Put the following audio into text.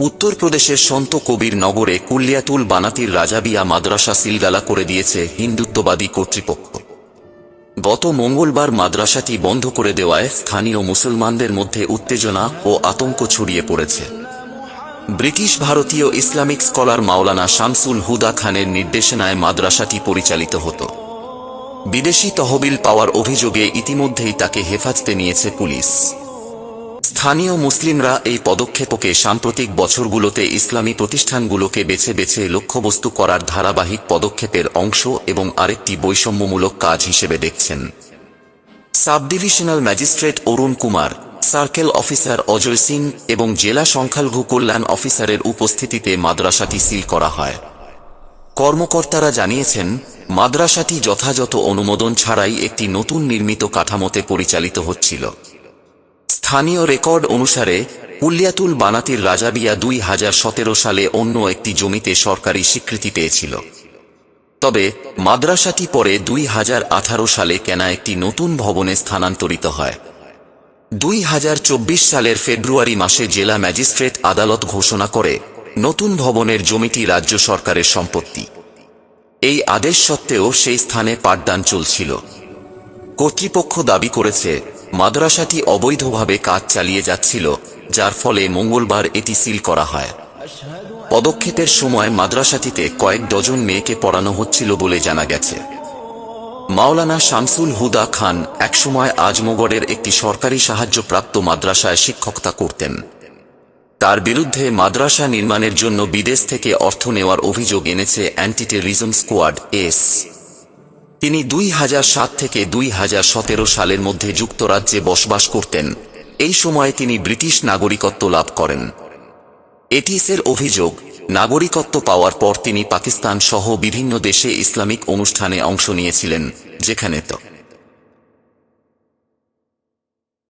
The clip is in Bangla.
উত্তরপ্রদেশের সন্ত কবির নগরে কুলিয়াতুল বানাতির রাজাবিয়া মাদ্রাসা সিলগালা করে দিয়েছে হিন্দুত্ববাদী কর্তৃপক্ষ। গত মঙ্গলবার মাদ্রাসাটি বন্ধ করে দেওয়ায় স্থানীয় মুসলমানদের মধ্যে উত্তেজনা ও আতঙ্ক ছড়িয়ে পড়েছে। ব্রিটিশ ভারতীয় ইসলামিক স্কলার মাওলানা শামসুল হুদা খানের নির্দেশনায় মাদ্রাসাটি পরিচালিত হতো। বিদেশি তহবিল পাওয়ার অভিযোগে ইতিমধ্যেই তাকে হেফাজতে নিয়েছে পুলিশ। স্থানীয় মুসলিমরা এই পদক্ষেপকে সাম্প্রতিক বছরগুলোতে ইসলামী প্রতিষ্ঠানগুলোকে বেছে বেছে লক্ষ্যবস্তু করার ধারাবাহিক পদক্ষেপের অংশ এবং আরেকটি বৈষম্যমূলক কাজ হিসেবে দেখছেন। Sub divisional magistrate Arun Kumar, circle officer Ajay Singh এবং জেলা সংখ্যালঘু কল্যাণ অফিসারের উপস্থিতিতে মাদ্রাসাটি সিল করা হয়। কর্মকর্তারা জানিয়েছেন, মাদ্রাসাটি যথাযথ অনুমোদন ছাড়াই একটি নতুন নির্মিত কাঠামোতে পরিচালিত হচ্ছিল। স্থানীয় রেকর্ড অনুসারে কুলিয়াতুল বানাতির রাজাবিয়া দুই হাজার সতেরো সালে অন্য একটি জমিতে সরকারি স্বীকৃতি পেয়েছিল। তবে, মাদ্রাসাটি পরে দুই হাজার আঠারো সালে কেনা একটি নতুন ভবনে স্থানান্তরিত হয়। দুই হাজার চব্বিশ সালের ফেব্রুয়ারি মাসে জেলা ম্যাজিস্ট্রেট আদালত ঘোষণা করে, নতুন ভবনের জমিটি রাজ্য সরকারের সম্পত্তি। এই আদেশ সত্ত্বেও সেই স্থানে পাঠদান চলছিল। কর্তৃপক্ষ দাবি করেছে মাদ্রাসাটি অবৈধভাবে কাজ চালিয়ে যাচ্ছিল, যার ফলে মঙ্গলবার এটি সিল করা হয়। পদক্ষেপের সময় মাদ্রাসাটিতে কয়েক ডজন মেয়েকে পড়ানো হচ্ছিল বলে জানা গেছে। মাওলানা শামসুল হুদা খান একসময় আজমগড়ের একটি সরকারি সাহায্যপ্রাপ্ত মাদ্রাসায় শিক্ষকতা করতেন। তার বিরুদ্ধে মাদ্রাসা নির্মাণের জন্য বিদেশ থেকে অর্থ নেওয়ার অভিযোগ এনেছে অ্যান্টি টেররিজম স্কোয়াড এস তিনি দুই হাজার সাত থেকে দুই হাজার সতেরো সালের মধ্যে যুক্তরাজ্যে বসবাস করতেন। এই সময়ে তিনি ব্রিটিশ নাগরিকত্ব লাভ করেন। এটিএসের অভিযোগ, নাগরিকত্ব পাওয়ার পর তিনি পাকিস্তান সহ বিভিন্ন দেশে ইসলামিক অনুষ্ঠানে অংশ নিয়েছিলেন, যেখানে তো